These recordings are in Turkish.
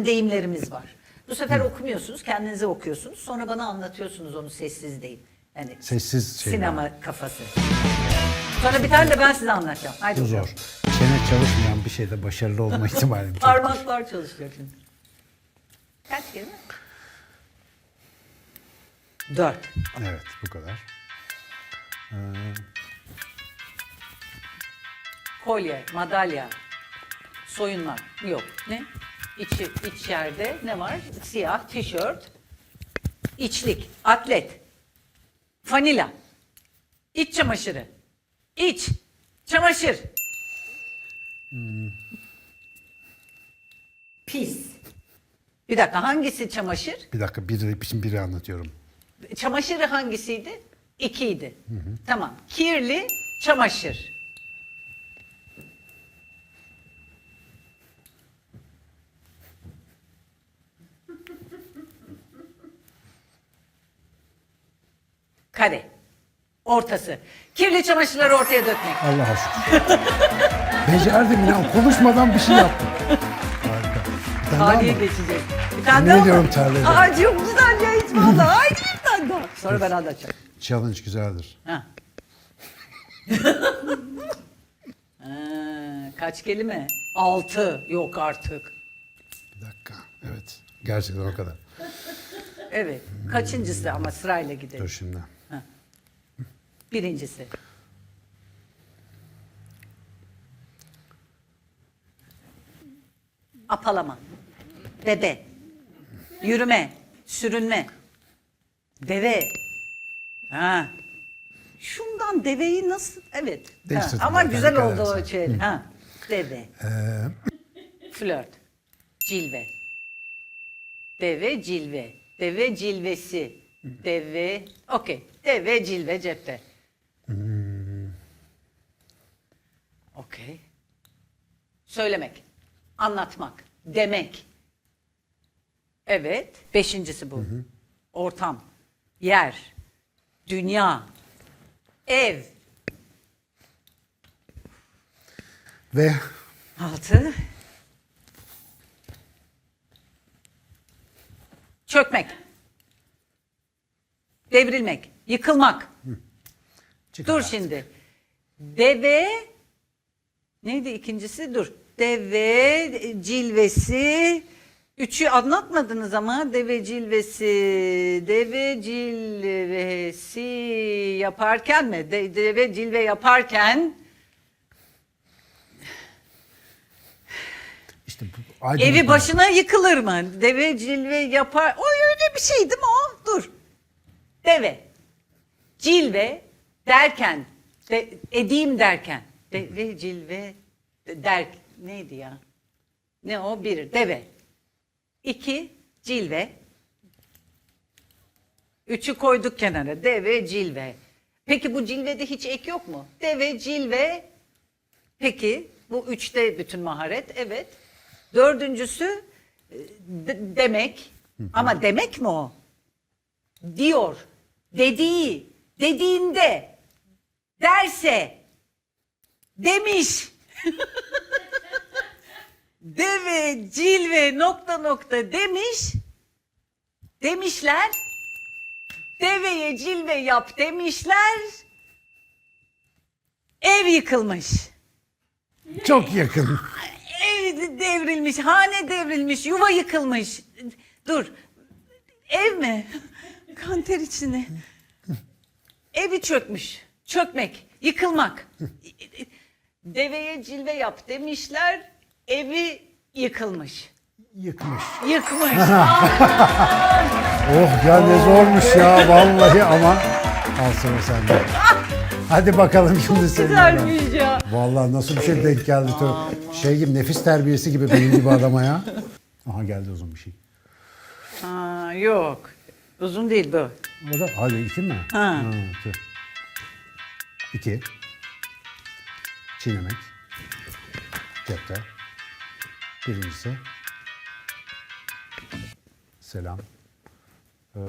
da deyimlerimiz var. Bu sefer okumuyorsunuz, kendinize okuyorsunuz. Sonra bana anlatıyorsunuz onu sessiz deyim. Yani Sessiz şey. sinema kafası. Sonra bir tane de ben size anlatacağım. Haydi Bu zor. Çene çalışmayan bir şeyde başarılı olma ihtimali çok. Parmaklar çalışacak şimdi. Kaç kelime? Dört. Evet bu kadar. Kolye, madalya, soyunma. Yok. Ne? İçi, iç yerde ne var? Siyah, tişört, içlik, atlet, fanila, iç çamaşırı, iç, çamaşır. Pis. Bir dakika hangisi çamaşır? Bir dakika biri, şimdi biri anlatıyorum. Çamaşırı hangisiydi? İkiydi. Tamam. Kirli çamaşır. Kare. Ortası. Kirli çamaşırları ortaya dökmek. Allah'a şükür. Becerdim inan konuşmadan bir şey yaptım. Harika. Bir tane daha Tarihe mı? geçecek. Bir tane Yemin daha mı? ediyorum terledim. Aa çok güzel ya hiç vallahi. Haydi bir tane daha. Sonra ben anlatacağım. Challenge güzeldir. Ha. Ha, kaç kelime? Altı. Yok artık. Bir dakika. Evet. Gerçekten o kadar. Evet. Kaçıncısı ama sırayla gidelim. Dur şimdi. Birincisi. Apalama. Bebe. Yürüme. Sürünme. Deve. Ha. Şundan deveyi nasıl? Evet. Ha, Değiştirdim Ama ben, güzel dikkat oldu o edersen. şey. Ha. Deve. Ee, Flört. Cilve. Deve cilve. Deve cilvesi. Deve. Okey. Deve cilve cepte. Okey. Söylemek. Anlatmak. Demek. Evet. Beşincisi bu. Ortam. Yer. Dünya. Ev. ve Altı. Çökmek. Devrilmek. Yıkılmak. çık Dur hadi. şimdi. Deve neydi ikincisi? Dur. Deve cilvesi. Üçü anlatmadınız ama deve cilvesi, deve cilvesi yaparken mi? De- deve cilve yaparken İşte bu, aydınlık Evi başına yıkılır mı? Deve cilve yapar. O öyle bir şey değil mi o? Dur. Deve. Cilve derken, de, edeyim derken. Deve cilve der neydi ya? Ne o? Bir. Deve. İki. Cilve. Üçü koyduk kenara. Deve, cilve. Peki bu cilvede hiç ek yok mu? Deve, cilve. Peki bu üçte bütün maharet. Evet. Dördüncüsü e, de- demek. Ama demek mi o? Diyor. Dediği. Dediğinde. Derse. Demiş. Deve, cilve, nokta nokta demiş. Demişler. Deveye cilve yap demişler. Ev yıkılmış. Çok yakın. Ev devrilmiş, hane devrilmiş, yuva yıkılmış. Dur. Ev mi? Kanter içine. Evi çökmüş. Çökmek, yıkılmak. Deveye cilve yap demişler. Evi yıkılmış. Yıkmış. Yıkmış. Oh ya ne zormuş ya vallahi ama. Al sıra sende. Hadi bakalım şimdi senin. Güzelmiş ya. Vallahi nasıl bir şey denk geldi. Şey gibi nefis terbiyesi gibi benim gibi adama ya. Aha geldi uzun bir şey. Ha, yok. Uzun değil bu. O da hadi iki mi? Ha. tüh. İki. Çiğnemek. Cepte. Birincisi. Selam. Ee,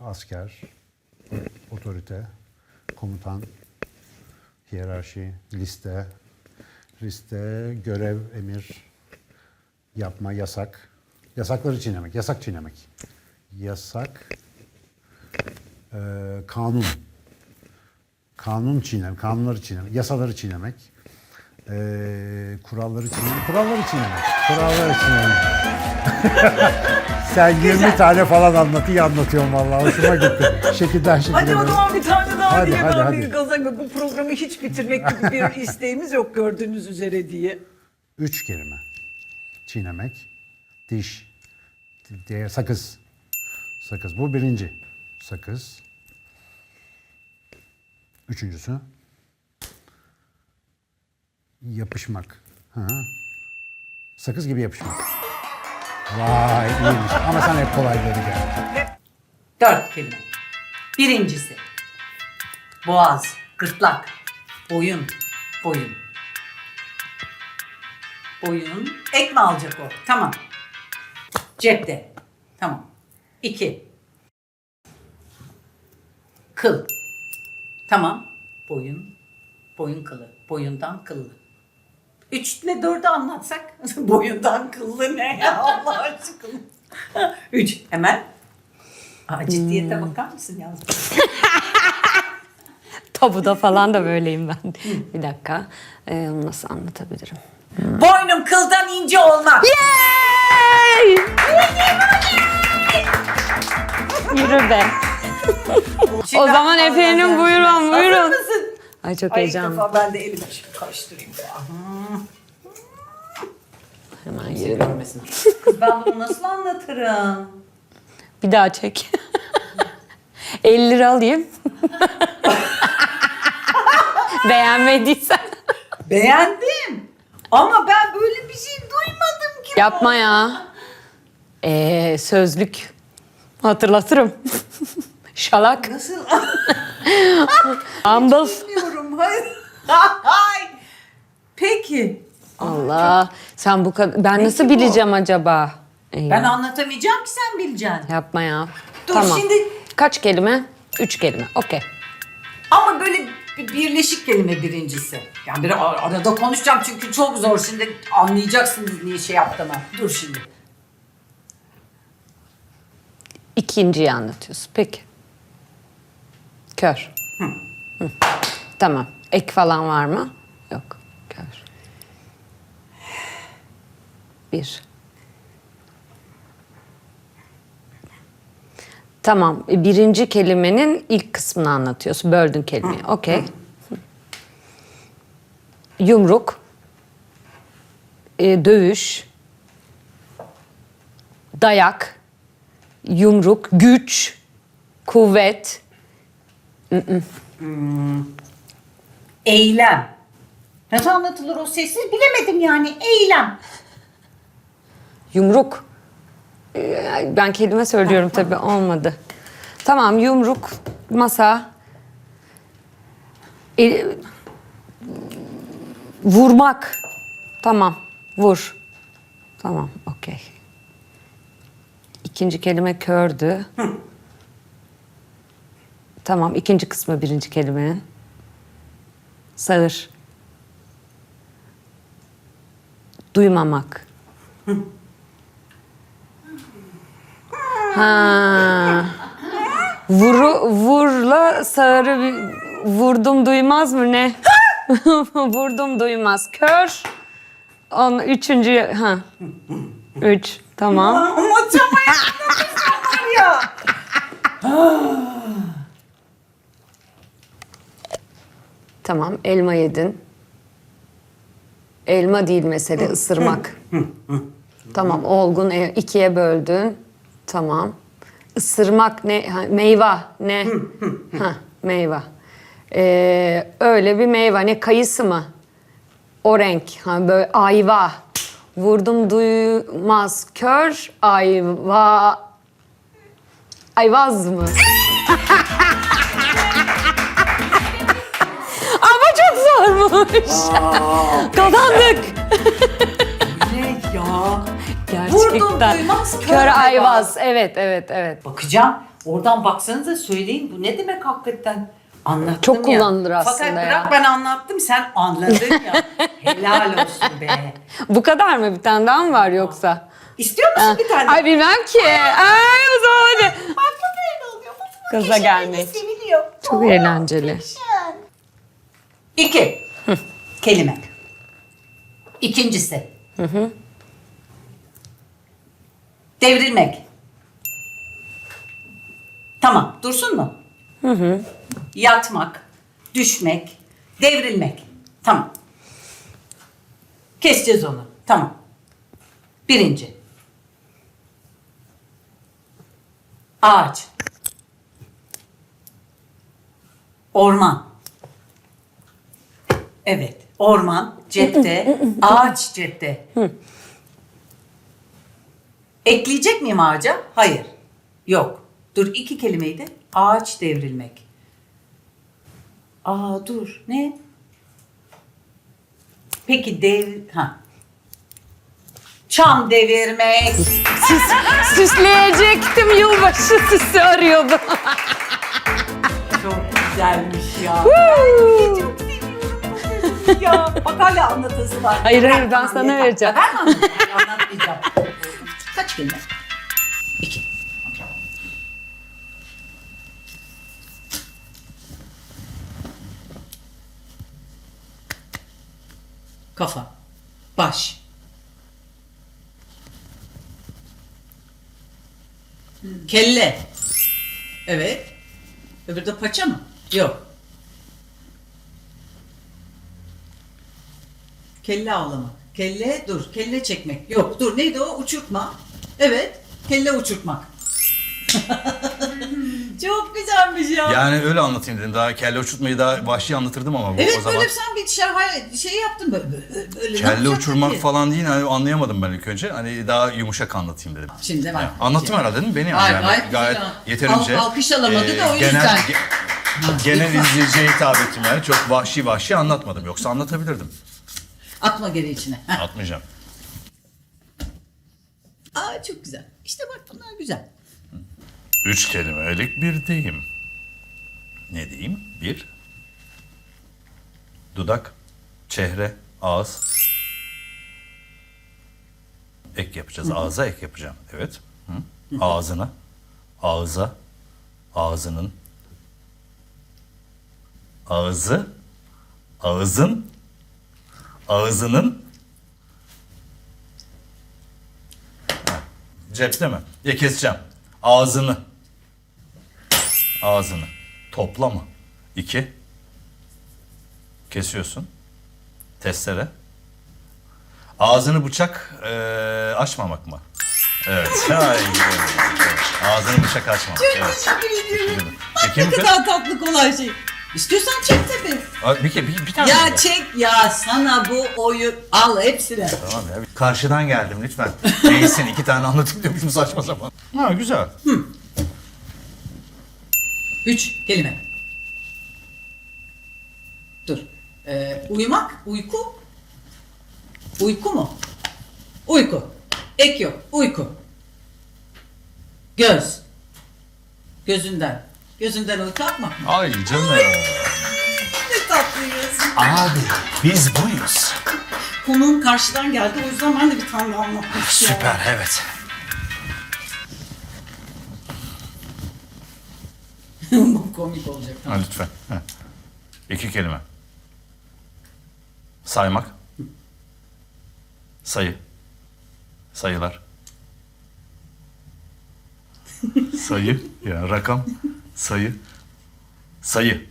asker. Otorite. Komutan. Hiyerarşi. Liste. Liste. Görev, emir. Yapma, yasak. Yasakları çiğnemek. Yasak çiğnemek. Yasak. Ee, kanun. Kanun çiğnemek. Kanunları çiğnemek. Yasaları çiğnemek. Ee, kuralları çiğnemek. Kuralları çiğnemek. Kuralları çiğnemek. Sen 20 tane falan anlat. iyi anlatıyorsun vallahi. Hoşuma gitti. Şekilden şekilde. Hadi o böyle. zaman bir tane daha Hadi, diye hadi, ben hadi. bir gaza bu programı hiç bitirmek gibi bir isteğimiz yok gördüğünüz üzere diye. Üç kelime. Çiğnemek, diş, diğer sakız. Sakız. Bu birinci. Sakız. Üçüncüsü. Yapışmak. Ha. Sakız gibi yapışmak. Vay iyiymiş. Ama sana hep kolayları geldi. Dört kelime. Birincisi. Boğaz, gırtlak, boyun, boyun. Boyun. Ek mi alacak o? Tamam. Cepte. Tamam. İki. Kıl. Tamam. Boyun. Boyun kılı. Boyundan kıllı. Üçle dördü anlatsak. Boyundan kıllı ne ya Allah aşkına. Üç. Hemen. Aa, ciddiyete bakar mısın yavrum? Tabuda falan da böyleyim ben. Bir dakika. Ee, onu nasıl anlatabilirim? Boynum kıldan ince olmaz. Yürü be. Şimdi O zaman efendim buyurun Hazır buyurun. mısın? Ay çok Ay ilk heyecanlı. defa ben de elimi şimdi karıştırayım. ya. Hemen yürü. Görmesin. Kız ben bunu nasıl anlatırım? Bir daha çek. 50 lira alayım. Beğenmediysen. Beğendim. Ama ben böyle bir şey duymadım ki. Yapma ya. Ee, sözlük. Hatırlatırım. Şalak. Nasıl Ambul. anlıyorum? Hayır. Hay. Peki. Allah. Sen bu kadar... Ben nasıl bu? bileceğim acaba? Ee, Ben anlatamayacağım ki sen bileceksin. Yapma ya. Dur, tamam. şimdi- Kaç kelime? Üç kelime. Okey. Ama böyle bir birleşik kelime birincisi. Yani bir ar- arada konuşacağım çünkü çok zor. Şimdi anlayacaksınız niye şey yaptığımı. Dur şimdi. İkinciyi anlatıyorsun. Peki. Kör. Hı. Tamam. Ek falan var mı? Yok. Kör. Bir. Tamam. e, Birinci kelimenin ilk kısmını anlatıyorsun. Böldün kelimeyi. Okey. Yumruk. e, dövüş. Dayak yumruk, güç, kuvvet, Eylem. Nasıl anlatılır o sessiz bilemedim yani. Eylem. yumruk. Ee, Ben kelime söylüyorum tabii olmadı. Tamam yumruk, masa. E, vurmak. Tamam vur. Tamam okey. İkinci kelime kördü. Tamam ikinci kısmı birinci kelimenin. Sağır. Duymamak. Ha. Vuru, vurla sağırı bir- vurdum duymaz mı ne? vurdum duymaz. Kör. On, üçüncü ha. Üç. Tamam. Ama çabaya var ya. Tamam. Elma yedin. Elma değil mesele ısırmak. tamam. Olgun e- ikiye böldün. Tamam. Isırmak ne? Ha, meyve ne? ha, meyve. Ee, öyle bir meyve. Ne kayısı mı? O renk. Ha, böyle ayva. Vurdum duymaz. Kör ayva. Ayvaz mı? Zormuş. Kazandık. Ne ya? Gerçekten. Vurdum duymaz, kör Kör ayvaz. Evet, evet, evet. Bakacağım. Oradan baksanıza söyleyin. Bu ne demek hakikaten? Anlattım Çok ya. kullanılır aslında Fakat ya. bırak ben anlattım sen anladın ya. Helal olsun be. Bu kadar mı? Bir tane daha mı var yoksa? İstiyor musun bir tane? Ay bilmem ki. Ay o zaman hadi. Bak çok öyle oluyor. Bak, Gaza gelmek. Seviliyor. Çok eğlenceli. İki. Kelime. İkincisi. Devrilmek. Tamam. Dursun mu? Yatmak, düşmek, devrilmek. Tamam. Keseceğiz onu. Tamam. Birinci. Ağaç. Orman. Evet. Orman cepte, ağaç cepte. Ekleyecek miyim ağaca? Hayır. Yok. Dur iki kelimeydi. Ağaç devrilmek. Aa dur. Ne? Peki dev... Ha. Çam devirmek. Süsleyecektim yılbaşı süsü arıyordum. Çok güzelmiş ya. Çok seviyorum. Ya bak hala anlatısı var. Hayır, hayır, ben sana yeter. vereceğim. Ben? Anlatmayacağım. Kaç kelime? İki. Kafa. Baş. Kelle. Evet. Öbürü de paça mı? Yok. Kelle avlama. Kelle dur. Kelle çekmek. Yok dur. Neydi o? Uçurtma. Evet. Kelle uçurtmak. Çok güzelmiş ya. Yani öyle anlatayım dedim. Daha kelle uçurtmayı daha vahşi anlatırdım ama bu, evet o zaman. böyle sen bir şey, hay- şey yaptın böyle. böyle, böyle ne Kelle yapacaktın uçurmak ki? falan değil hani anlayamadım ben ilk önce. Hani daha yumuşak anlatayım dedim. Şimdi var. Yani anlattım herhalde değil mi? Beni yani, Hayır, yani gayet güzel. yeterince. Al- alkış alamadı da o yüzden. ge- genel izleyiciye hitap ettim yani. Çok vahşi vahşi anlatmadım. Yoksa anlatabilirdim. Atma geri içine. Heh. Atmayacağım. Aa çok güzel. İşte bak bunlar güzel. Üç kelimelik bir deyim. Ne diyeyim? Bir. Dudak, çehre, ağız. Ek yapacağız. Ağza ek yapacağım. Evet. Hı. Ağzına, ağza, ağzının, ağzı, ağzın, ağzının, cepte mi? Ya keseceğim. Ağzını, ağzını. Toplama. İki. Kesiyorsun. Testere. Ağzını bıçak eee, açmamak mı? Evet. Ay. Ağzını bıçak açmamak. Evet. Teşekkür ediyorum. Bak Çekeyim ne mi? kadar tatlı kolay şey. İstiyorsan çek tabii. Aa, Bir, bir, bir tane Ya çek ya sana bu oyu al hepsini. Tamam ya. Karşıdan geldim lütfen. Neysin iki tane anlatayım diyormuşum saçma sapan. Ha güzel. Üç kelime. Dur. Ee, uyumak, uyku. Uyku mu? Uyku. Ek yok. Uyku. Göz. Gözünden. Gözünden atmak mı? Ay canım. Ne tatlıyız. Abi biz buyuz. Konuğum karşıdan geldi. O yüzden ben de bir tane anlatmak istiyorum. Süper evet. Bu komik olacak. Ha, lütfen. Ha. İki kelime. Saymak. Sayı. Sayılar. Sayı. Ya rakam. Sayı. Sayı.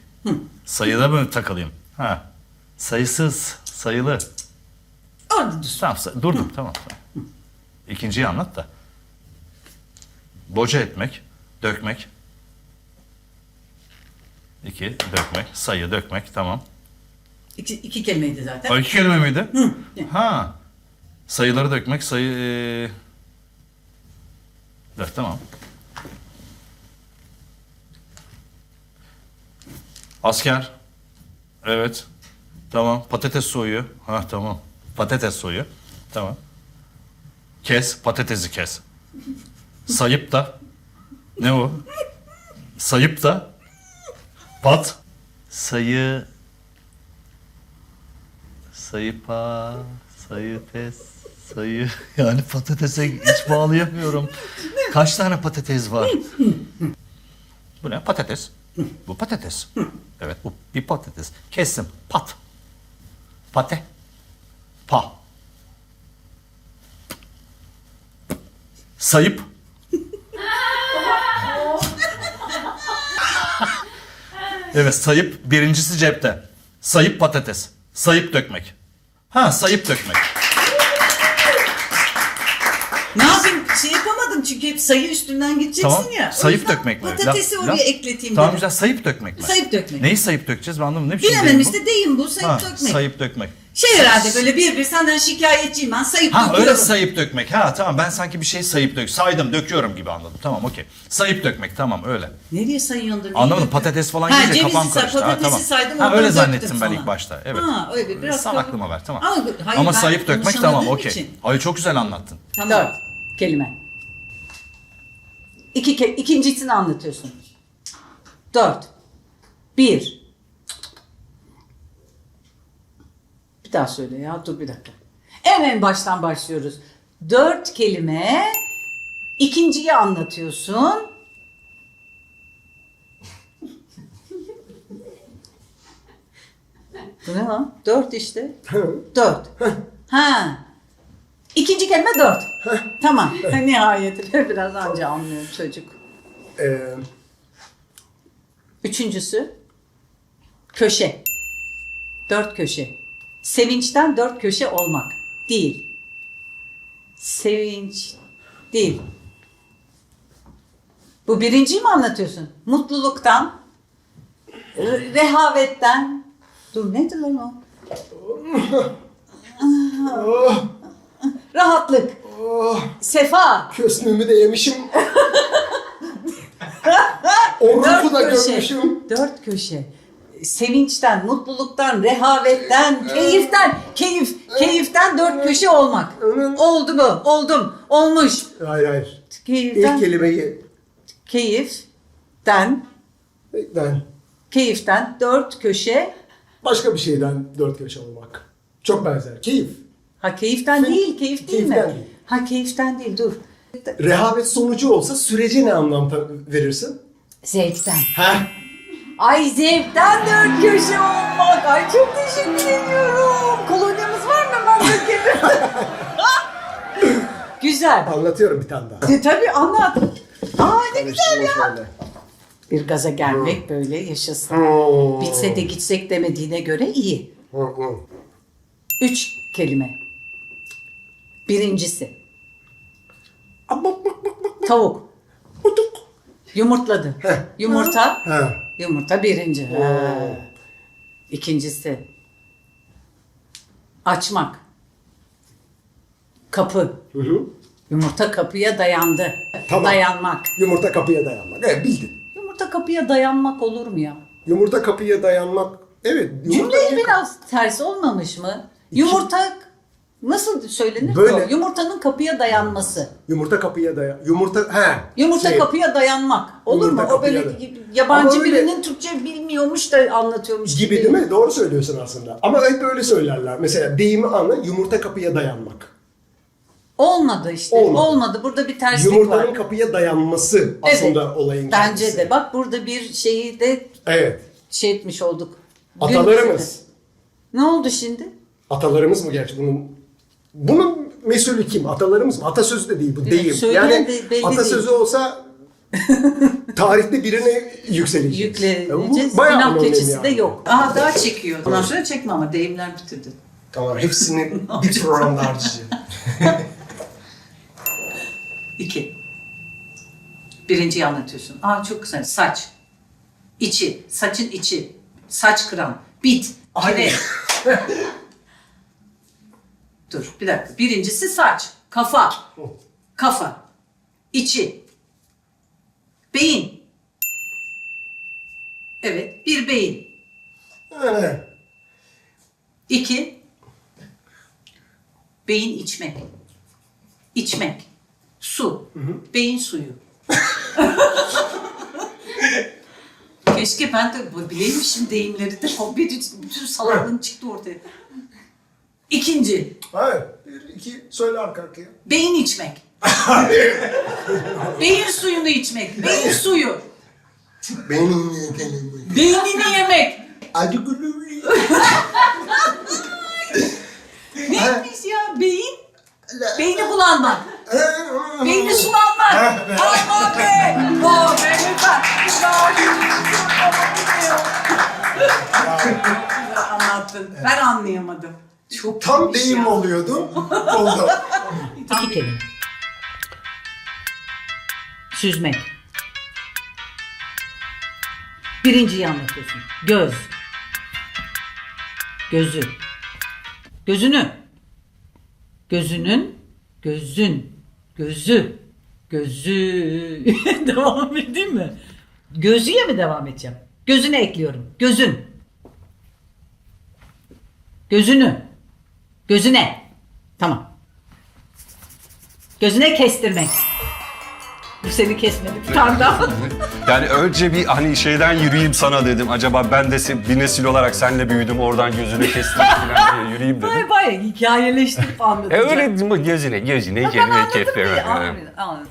Sayıda mı takılayım? Ha. Sayısız. Sayılı. Orada dur. Tamam say- durdum tamam. tamam. İkinciyi anlat da. Boca etmek. Dökmek. İki. Dökmek. Sayı dökmek. Tamam. İki, iki kelimeydi zaten. O iki kelime miydi? Ha. Sayıları dökmek, sayı... Dört, tamam. Asker. Evet. Tamam. Patates soyuyor. Ha tamam. Patates soyuyor. Tamam. Kes. Patatesi kes. Sayıp da. Ne o? Sayıp da. Pat. Sayı Sayı pa, sayı pes, Sayı yani patatese hiç bağlayamıyorum. Kaç tane patates var? Bu ne? Patates. Bu patates. Patates. Kestim. Pat. Pate. Pa. Sayıp. evet sayıp birincisi cepte. Sayıp patates. Sayıp dökmek. Ha sayıp dökmek. Ne yapayım şey yapamadım çünkü hep sayı üstünden gideceksin Tamam. ya. O Sayıp yüzden dökmek mi? Patatesi La- oraya la- ekleteyim Tamam dedim. güzel sayıp dökmek mi? Sayıp dökmek. Neyi sayıp dökeceğiz ben anlamadım. Ne biçim Bilemem bu? işte deyim bu sayıp Ha, dökmek. sayıp dökmek. Şey herhalde böyle bir bir senden şikayetçiyim ben sayıp Ha döküyorum. öyle sayıp dökmek. Ha tamam ben sanki bir şey sayıp dök. Saydım döküyorum gibi anladım. Tamam okey. Sayıp dökmek tamam öyle. Nereye sayıyorsun da? neyi Anlamadım döküyorsun? patates falan Ha, yiyince cevizi kafam say- karıştı. Ha, patatesi tamam. saydım, Ha oradan öyle döktüm zannettim ben ilk başta. Evet. Ha öyle biraz Sen kafam- aklıma ver tamam. Ama, hayır, Ama ben sayıp dökmek tamam konuşamadığım okey. için. Ay çok güzel anlattın. Tamam. Dört kelime. İki ke ikincisini anlatıyorsun. Dört. Bir. Bir daha söyle ya dur bir dakika. En en baştan başlıyoruz. Dört kelime. İkinciyi anlatıyorsun. Bu ne lan? Dört işte. Dört. Ha. İkinci kelime dört. tamam. Nihayet biraz anca anlıyor çocuk. Ee, Üçüncüsü köşe. Dört köşe. Sevinçten dört köşe olmak. Değil. Sevinç değil. Bu birinciyi mi anlatıyorsun? Mutluluktan, re- rehavetten. Dur nedir lan o? Rahatlık. Sefa. kösmümü de yemişim. Orucu da görmüşüm. Dört köşe. Sevinçten, mutluluktan, rehavetten, keyiften, keyif, keyiften dört köşe olmak. Evet. Oldu mu? Oldum. Olmuş. Hayır hayır. Keyiften, İlk kelimeyi keyiften, ben keyiften dört köşe. başka bir şeyden dört köşe olmak. Çok benzer. Keyif. Ha keyiften Sen- değil, keyif değil mi? keyiften değil. Ha keyiften değil, dur. Rehavet sonucu olsa sürece ne anlam verirsin? Zevkten. Heh. Ay zevkten dört köşe olmak. Ay çok teşekkür ediyorum. Kolonyamız var mı? Ben. Güzel. Anlatıyorum bir tane daha. E, tabii anlat. Aa ne güzel ya. şöyle. Bir gaza gelmek böyle yaşasın. Hmm. Bitse de gitsek demediğine göre iyi. Hı. Üç kelime. Birincisi tavuk. Yumurtladı. Heh. Yumurta. Ha. Yumurta birinci. Ha. İkincisi açmak. Kapı. Hı hı. Yumurta kapıya dayandı. Tamam. Dayanmak. Yumurta kapıya dayanmak. Evet bildin. Yumurta kapıya dayanmak olur mu ya? Yumurta kapıya dayanmak. Evet. Cümleyi biraz ters olmamış mı? Yumurta nasıl söylenir ki Böyle. o? Yumurtanın kapıya dayanması. Yumurta kapıya dayan. Yumurta he. Yumurta şey, kapıya dayanmak. Olur Yumurta mu? O böyle kapıya da- yabancı Ama öyle- birinin Türkçe bilmiyormuş da anlatıyormuş gibi değil mi? Doğru söylüyorsun aslında. Ama hep öyle söylerler. Mesela deyimi anla yumurta kapıya dayanmak. Olmadı işte. Olmadı. Olmadı. Burada bir terslik Yumurtanın var. kapıya dayanması aslında olayın Bence kendisi. de. Bak burada bir şeyi de Evet. şey etmiş olduk. Atalarımız. Ne oldu şimdi? Atalarımız mı gerçi bunun? Bunun mesulü kim? Atalarımız mı? Atasözü de değil bu deyim. söyleyen Yani de belli atasözü olsa tarihte birine yükseleceğiz. Yükleneceğiz. Bu bayağı Günah keçisi yani. de yok. Aha daha çekiyor. Ondan sonra çekme ama deyimler bitirdi. Tamam hepsini bir programda harcayacağım. İki. Birinciyi anlatıyorsun. Aa çok güzel. Saç. İçi. Saçın içi. Saç kıran. Bit. Kire. Dur bir dakika. Birincisi saç. Kafa. Kafa. İçi. Beyin. Evet. Bir beyin. Evet. İki. Beyin içmek. İçmek. Su. Beyin suyu. Keşke ben de bileymişim deyimleri de bir bütün salaklığım çıktı ortaya. İkinci. Hayır. iki, söyle arka arkaya. Beyin içmek. Beyin suyunu içmek. Beyin suyu. Benim yeteneğim. Beynini yemek. Acı gülü. Neymiş ya beyin? Beyni bulanmak. Beyni sulanmak. Aman be. Oh be lütfen. Ya, Anlattın. Ben anlayamadım. Çok Tam iyiymiş deyim ya. oluyordum. Oldu. İki kelime. Süzmek. Birinciyi anlatıyorsun. Göz. Gözü. Gözünü. Gözünün. Gözün. Gözü. Gözü. devam edeyim mi? Gözüye mi devam edeceğim? Gözüne ekliyorum. Gözün. Gözünü. Gözüne. Tamam. Gözüne kestirmek. Bu seni kesmedi. Bir tane daha. Yani önce bir hani şeyden yürüyeyim sana dedim. Acaba ben de se- bir nesil olarak senle büyüdüm oradan gözünü kestim falan diye yürüyeyim dedim. Baya baya hikayeleştirip E anlatacağım. öyle dedim, gözüne gözüne Ben kelime anladım kefle. diye, anladım, anladım.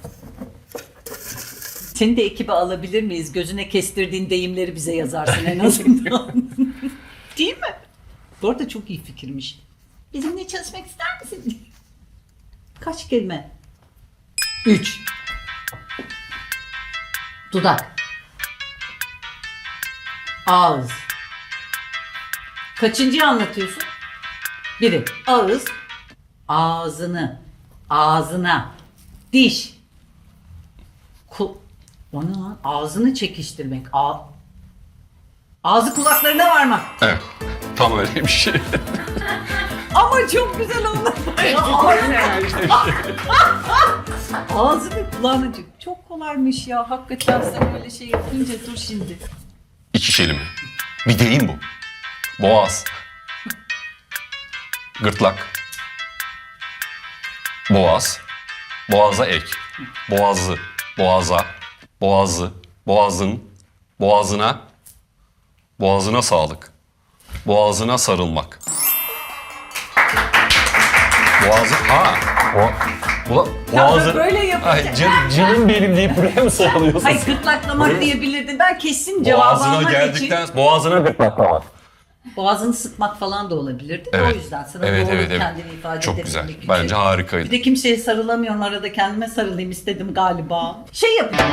Seni de ekibe alabilir miyiz? Gözüne kestirdiğin deyimleri bize yazarsın en azından. Değil mi? Bu arada çok iyi fikirmiş. Bizimle çalışmak ister misin? Kaç kelime? Üç. Dudak. Ağız. Kaçıncıyı anlatıyorsun? Biri. Ağız. Ağzını. Ağzına. Diş. Ku o ne lan? Ağzını çekiştirmek. A Ağzı kulaklarına varmak. Evet. Tam öyle bir şey. Ama çok güzel oldu. Ağzını kulağını çek- Çok kolaymış ya. Hakikaten sen böyle şey yapınca dur şimdi. İki kelime. Bir deyim bu. Boğaz. Gırtlak. Boğaz. Boğaza ek. Boğazı. Boğaza. Boğazı. Boğazın. Boğazına. Boğazına sağlık. Boğazına sarılmak. Boğazı... Ha! Bo Ula, boğazı... böyle yapınca- Ay, can, canım benim deyip buraya mı sarılıyorsun? Hayır gırtlaklamak diyebilirdin. Ben kesin cevabı Boğazına almak için geldikten... Boğazına gırtlaklamak. boğazını sıkmak falan da olabilirdi. Evet. O yüzden sana Evet, doğru evet, evet. kendini ifade Çok edebilmek güzel. için. Bence harikaydı. Bir de kimseye sarılamıyorum arada kendime sarılayım istedim galiba. Şey yapacağız.